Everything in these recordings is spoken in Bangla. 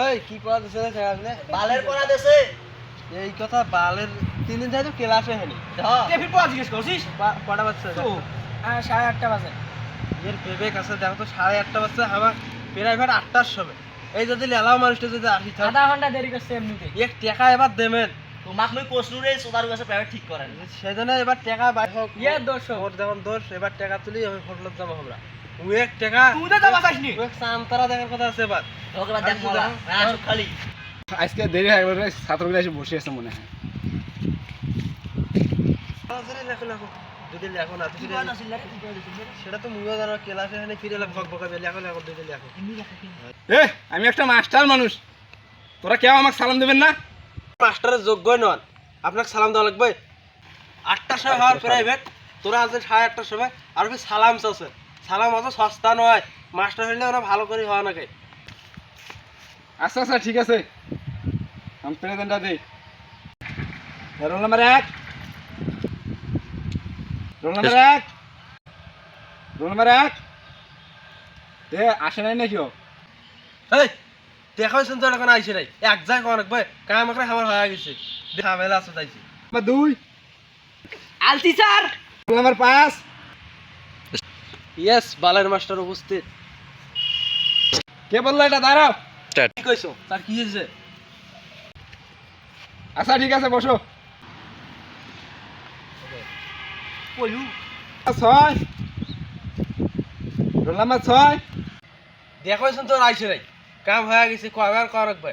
ওই কি পড়া দিছে রে বালের পড়া দেছে। এই কথা বালের তিন দিন ধরে তো ক্লাসে হয়নি টিফিন পড়া জিজ্ঞেস করছিস? কটা বাজছে? সাড়ে আটটা বাজে। এর বিবেক আছে দেখো তো সাড়ে আটটা বাজছে আমার প্রাইভেট আটটার সময়। এই যদি লেলাও মানুষটা যদি আসি আধা ঘণ্টা দেরি করছে এমনিতে। এক টাকা এবার দেবেন। তোমাক মই কসলু রে সোদার কাছে প্রাইভেট ঠিক করেন। সেজন্য এবার টাকা বাই হোক ইয়ে দোষ। ওর যখন দোষ এবার টাকা তুলি আমি হোটেলত যাব আমরা। এক টাকা তুই তো যাবা এক সান্তারা দেখার কথা আছে এবার। ওকে দেখ মলা রাসু খালি। আজকে দেরি হয়ে গেল ছাত্রগুলো এসে বসে আছে মনে হয়। লেখো লেখো। যদি লেখো না কি তুই কথা ছিল কি কথা ছিল সেটা তো মুইও জানো ক্লাসে এখানে ফিরে এলাম ভক ভকা লেখো লেখো যদি লেখো। এ আমি একটা মাস্টার মানুষ। তোরা কেউ আমাকে সালাম দেবেন না? মাস্টারের যোগ্যই নন। আপনাকে সালাম দেওয়া লাগবে। আটটার সময় হওয়ার প্রাইভেট তোরা আছে সাড়ে আটটার সময় আর সালাম চাচ্ছে সালাম অত সস্তা নয়। মাস্টার হইলে ওরা ভালো করে হওয়া নাকি? আচ্ছা আচ্ছা ঠিক আছে। আমি প্রেজেন্টটা দিই। রোল নাম্বার এক। রোল নাম্বার এক। রোল নাম্বার এক। এ আসে নাই নাকি ও? এই দেখো শুনতে এখন আইসে নাই? এক যাই কোন রাখবে কাম করে আমার হয়ে গেছে। ঝামেলা আছে তাইছি নাম্বার দুই। আলতি স্যার! রোল নাম্বার পাঁচ। ইয়েস বালের মাস্টার উপস্থিত। কে বলল এটা? দাঁড়াও। কি কইছো? তার কি হয়েছে? আচ্ছা ঠিক আছে বসো। কইলু। ছয়। রোল নাম্বার ছয়। দেখো শুনতে আইসে নাই কাম হয়ে গেছে কয়বার কর রাখবে?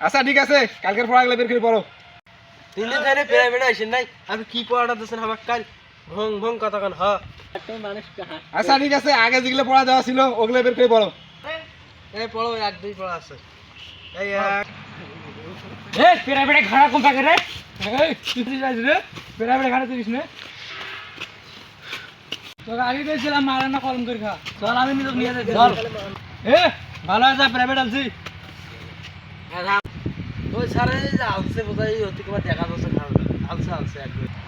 আচ্ছা ঠিক আছে কালকের পড়াগুলো বের করে পড়ো। তিন দিন ধরে আইসেন নাই। কি পড়াটা দিচ্ছেন আমার কাল? ভং ভং কথা কান হ। মানুষ আচ্ছা ঠিক আছে আগে যেগুলো পড়া দেওয়া ছিল ওগুলো বের করে পড়ো। এই পড়ো এক দুই পড়া আছে। এই এক। এ পিরামিডে ঘাড়া কোন থাকে রে? এই তুই যাইছ রে। পিরামিডে ঘাড়া তুলিস নে। তোকে আগে দিয়েছিলাম মারা না কলম করে খা। চল আমি নিজে নিয়ে যাই চল। এ ভালো আছে প্রাইভেট আনছি। ওই স্যারে এই যে আলসে বোঝাই অতি তোমার দেখা যাচ্ছে খাবে আলসে আলসে এক দুই। স্যার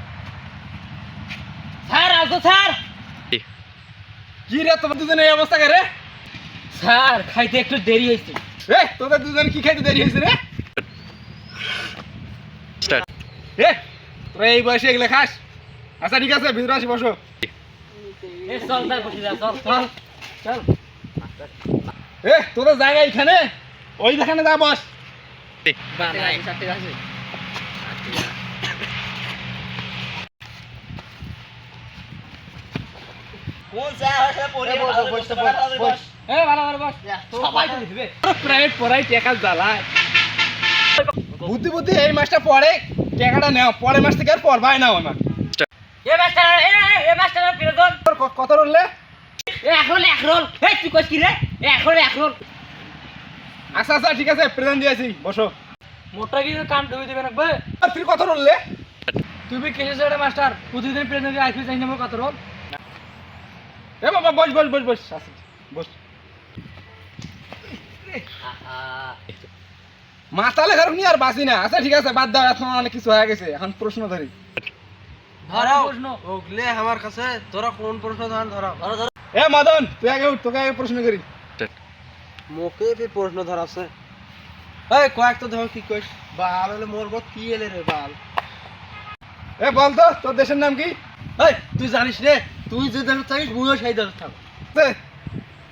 আসো স্যার? কি রে তোমার দুজনে এই অবস্থা করে স্যার খাইতে একটু দেরি হয়েছে। এ তোদের দুজন কি খাইতে দেরি হয়েছে রে? এ তোরা এই বয়সে এগুলো খাস? আচ্ছা ঠিক আছে ভিতরে আসি বসো। এ চল স্যার বসে যা চল চল চল। এ তোদের জায়গা এখানে ওই দেখানে যা বস। কোন স্যার আসলে পড়ে বস বস এ ভালো ভালো বস সবাই তো দিবে প্রাইভেট পড়াই টাকা জ্বালায় বুদ্ধি বুদ্ধি এই মাসটা পড়ে টাকাটা নেও। পরের মাস থেকে আর পড়বাই না আমার। এ মাস্টার এ এ মাস্টার পিরদন তোর ক- কত রোললে এ এক রোল এই তুই কইস রে? এ এক রোল। আচ্ছা আচ্ছা ঠিক আছে প্রেজেন্ট দিয়েছি বসো। মোটা কি ধুই আর তুই কত রোললে তুই বি কেসে মাস্টার। প্রতিদিন প্রেজেন্ট চাই কত রোল? এ বাবা বস বস বস বস আচ্ছা, বস। মাতালে ঘর নিয়ে আর বাসি না। আচ্ছা ঠিক আছে বাদ দাও এখন অনেক কিছু হয়ে গেছে। এখন প্রশ্ন ধরি। ধরো প্রশ্ন ওগলে আমার কাছে তোরা কোন প্রশ্ন ধর ধরো ধরো ধরো। এ মদন তুই আগে উঠ তোকে আগে প্রশ্ন করি। মোকে ফির প্রশ্ন ধরাছে। এই কয়েক তো ধর কি কইস? বাল হলে মোর গো কি এলে রে বাল? এ বল তো তোর দেশের নাম কি? এই তুই জানিস রে তুই যে দেশ থাকিস মুইও সেই দেশ থাক।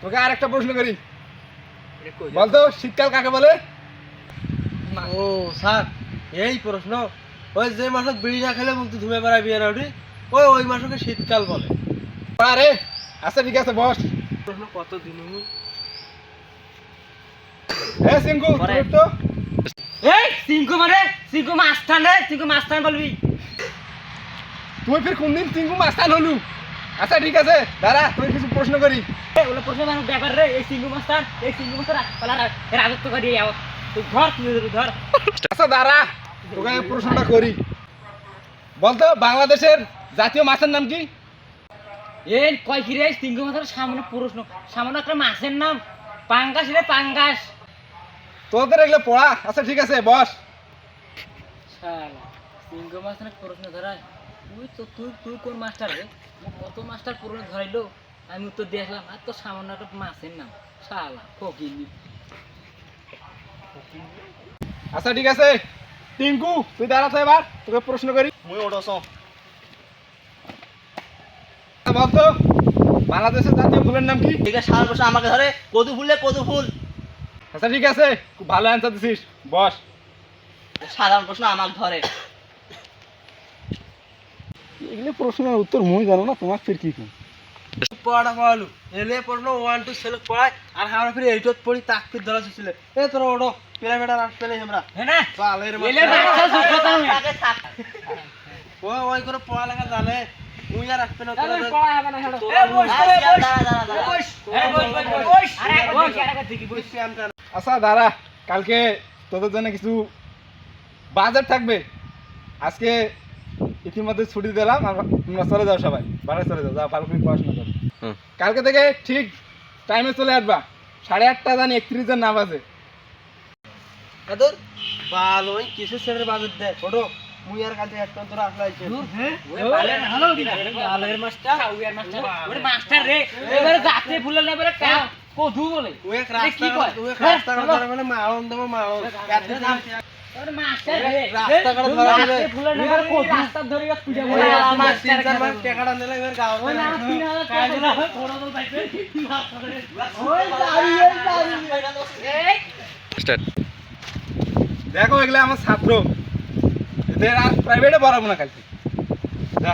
তোকে আর একটা প্রশ্ন করি। বলতো শীতকাল কাকে বলে? ও স্যার এই প্রশ্ন। ওই যে মাসে বিড়ি না খেলে মুখ ধুমে বেড়ায় বিয়ে না উঠি ওই ওই মাসকে শীতকাল বলে। আরে আচ্ছা ঠিক আছে বস। প্রশ্ন কত দিন এ সিঙ্কু তো এই সিংকু মানে? সিংকু মাস্তান রে সিংকু মাস্তান বলবি। তুই ফির কোনদিন সিঙ্কু মাস্তান হলু? আচ্ছা ঠিক আছে দাঁড়া তুই কিছু প্রশ্ন করি। ওলা প্রশ্ন মানুষ ব্যাপার রে এই সিংকু মাস্তান এই মাস্তান পালা রাজত্ব করি যাও। তুই ধর তুই ধর। আচ্ছা দাঁড়া তোকে আমি প্রশ্নটা করি। বলতো বাংলাদেশের জাতীয় মাছের নাম কি? এই কয় কি রে সিংকু মাস্তান সামনে প্রশ্ন সামনে একটা মাছের নাম। পাঙ্গাস রে পাঙ্গাস। তোদের এগুলো পড়া? আচ্ছা ঠিক আছে বস। শালা সিংকু মাস্তানের প্রশ্ন ধরায় তুই তো তুই তুই কোন মাস্টার রে? কত মাস্টার প্রশ্ন ধরাইলো আমি উত্তর দিয়ে আসলাম আর তো সামান্য একটা মাছের নাম শালা ফকিনি আচ্ছা ঠিক আছে। টিঙ্কু তুই দাঁড়াতো এবার তোকে প্রশ্ন করি। মুই ওঠছ বলতো বাংলাদেশের জাতীয় ফুলের নাম কি? ঠিক আছে সারা বছর আমাকে ধরে কদু ফুলে কদু ফুল। আচ্ছা ঠিক আছে খুব ভালো অ্যান্সার দিছিস বস। সাধারণ প্রশ্ন আমাকে ধরে। এগুলো প্রশ্নের উত্তর মুই জানো না তোমার ফির কি পড়াটা পড়ালু এলে পড়ল ওয়ান টু সেলেক্ট পড়াই আর আমরা ফিরে এইটত পড়ি তাক ফির ধরা ছিল এ তোরা ওঠো পিরামিড আর আসবে আমরা হ্যাঁ না তো আলের এলে বাচ্চা যোগ্যতা নেই। আগে থাক ও ওই করে পড়ালেখা জানে মুই আর আসবে না তোরা পড়া হবে না হেডো। এ বস, বস। দাঁড়া, দাঁড়া, দাঁড়া। আরে বস, বস, বস। আরে বস, আরে দেখি, বস। বুঝছি আমি জানি। আচ্ছা দাঁড়া কালকে তোদের জন্য কিছু বাজার থাকবে আজকে ইতিমধ্যে ছুটি দিলাম আর তোমরা চলে যাও সবাই। বাড়ি চলে যাও যাও ভালো করে পড়াশোনা করো। কালকে থেকে ঠিক টাইমে চলে আসবা। সাড়ে আটটা জানি একত্রিশ জন না বাজে এদর ভালো ওই কিসের ছেলের বাজার দেয় ছোটো মুই আর কালকে একটা তোরা আসলে আইছে ওই বালের আলের মাস্টার উইয়ার মাস্টার। ওরে মাস্টার রে। এবারে যাতে ফুলের না এবারে কা- কদু বলে। ওই এক রাস্তা কি ওই এক হ্যাঁ, রাস্তা মানে মারণ দেবো মারণ দেখো এগুলো আমার ছাত্র এদের আর প্রাইভেটে পড়াবো না কালকে। যা।